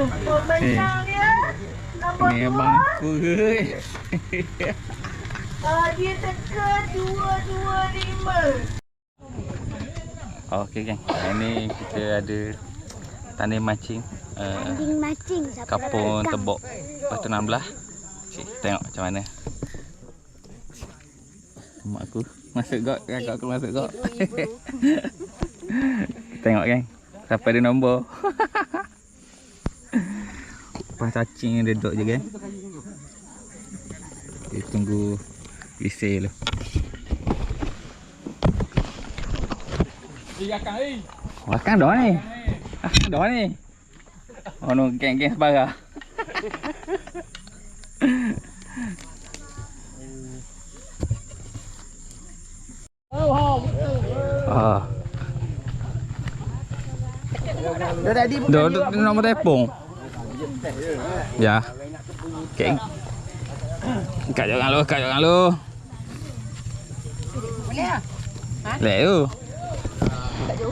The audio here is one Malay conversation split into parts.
Pemenang dia Nombor Ni dua bangku ke? uh, Dia teka dua dua lima Okey geng. Hari ni kita ada tanding mancing. Uh, Ding macing siapa kapung tebok batu 16. Cik, tengok macam mana. Mak aku masuk gok, kakak aku masuk gok. tengok geng. Siapa ada nombor? Pas cacing dia duduk je geng. Kita tunggu lise dulu. Makan dah ni. Ah, dah ni. Oh no, geng-geng sebara. Ah. Dah tadi Dah dah nombor telefon. Ya. Geng. Kat jangan lu, kat jangan lu. Boleh ah. Lek tu.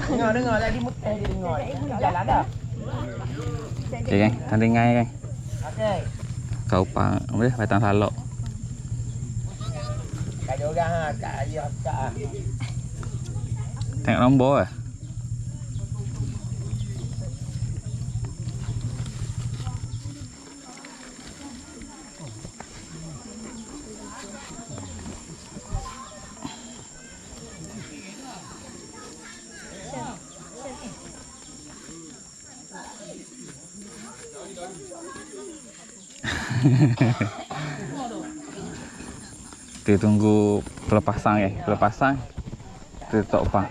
Dengar dengar tadi mutih dia dengar. Jalan dah. Okay, geng. Tandingan geng. Okey. Kau pang, boleh batang salok. Kat juga ha, kat ayah kat. Tengok nombor eh. Kita tunggu pelepasan eh. Pelepasan. Kita tok pang.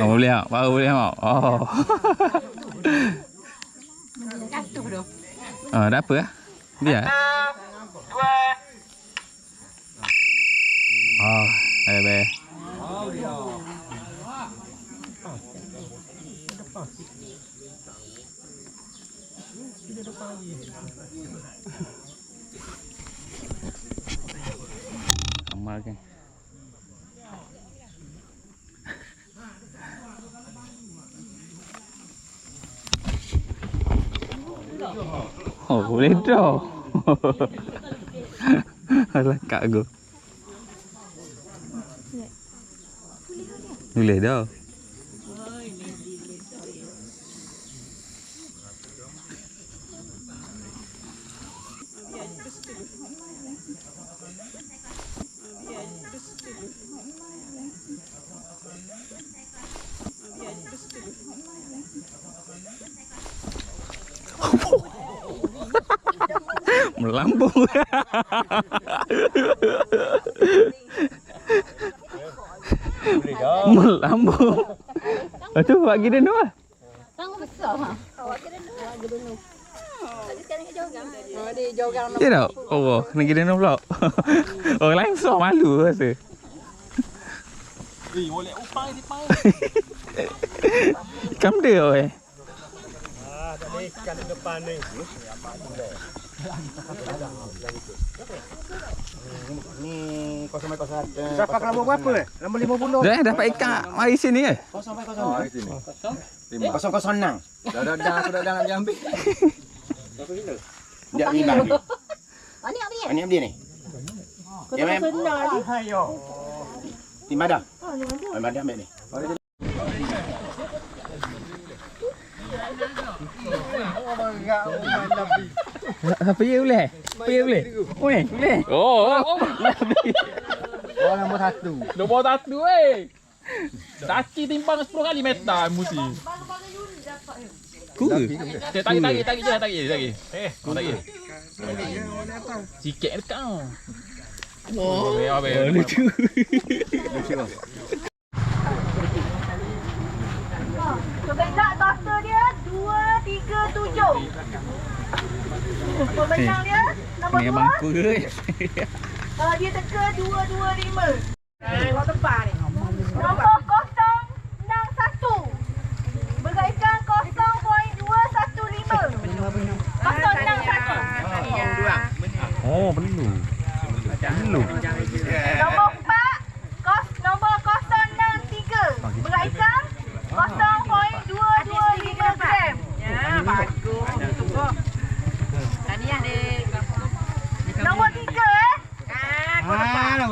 Jual aku. Oh. Oh, boleh tak? Baru boleh tak? Oh. Oh, dah apa lah? Biar. Oh, baik baik. Amal kan. Oh, boleh draw. Alah kak aku. Boleh dah. Melambung. Melambung. Lepas tu buat gini tu lah. Tang besar ha. Awak kena dulu. dulu. Oh, dia jogang Ya tak? Oh, kena gini tu pula. Orang lain besar malu rasa. Eh, boleh upang di pang. Kam dia oi. Ah, tadi ikan depan ni. Ni 001. Siapa nombor berapa eh? Nombor 50. Dah dapat ikan mari sini eh. 001. Oh, di sini. 006. Dah dah dah aku dah dah nak diambil. Dia bilang ni. Oh ni apa dia? Ini dia ni. Ya, mem. Ayo. Di mana? Oh, di mana ambil ni? Apa apa ye boleh? Pergi boleh? Boleh, boleh. Oh. Oh, nombor satu. Nombor satu eh. Saki timbang 10 kali meta mesti. Ku. Tak tak tak tak je tak je tak. Eh, kau tak je. Sikit dekat kau. Oh. lucu. ya. Lucu. Lucu. Cuba ingat dia 2, 3, 7. Pemenangnya nama Ini dua. bangku ke? Kalau dia teka dua-dua lima. Kalau tempat ni. Nombor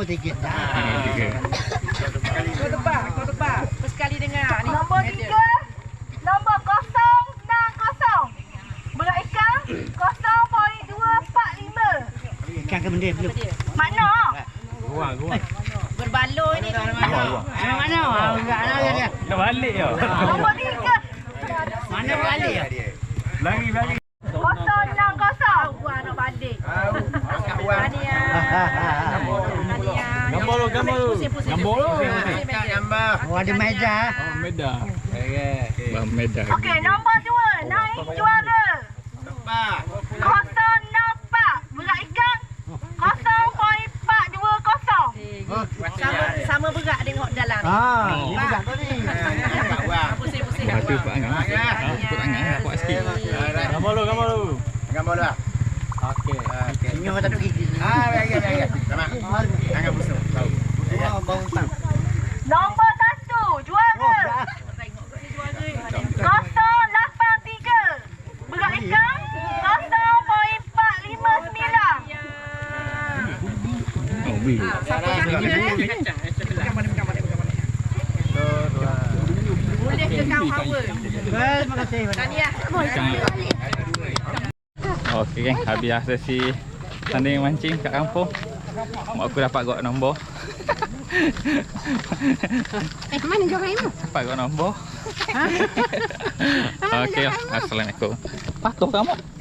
Ah, tiga. Ini tiga. Kau tebak, kau tebak. Kau sekali dengar ni. Nombor 3. Nombor 060. Berat ikan 0.245. Ikan ke benda belum? Mana? Berbaloi ni. Mana? Ah, enggak ada dia. Dah balik ya. Nombor 3. Mana balik ya? Lagi lagi. 060. Gua nak balik. Tahniah. Tahniah. Gambar lu, gambar lu. Pusing. Gambar lu. Pusing, pusing. Oh, ada meja. Oh, medah. Bang medah. Okey, nombor 2. Naik juara. 064. Berat ikan 0.420. Sama sama berat tengok dalam ni. Ah, ni budak tu ni. Pusing, pusing. Batu pak angin. Ah, Put angin nak kuat sikit. Gambar lu, gambar lu. Gambar lah. Okey. Senyum tak ada gigi. Ah, baik baik baik. Sama. Jangan busuk. Nombor 1. Juara. Tengok kau ni juara. 083. Berat ikan 0.459. Oh, bil. Boleh ke kau hawa? Terima kasih. Tahniah. Okey geng, habis lah sesi tanding mancing kat kampung. Mak aku dapat gok nombor. Eh, mana juara ni? Dapat gok nombor. Okey, Assalamualaikum. Patuh kamu.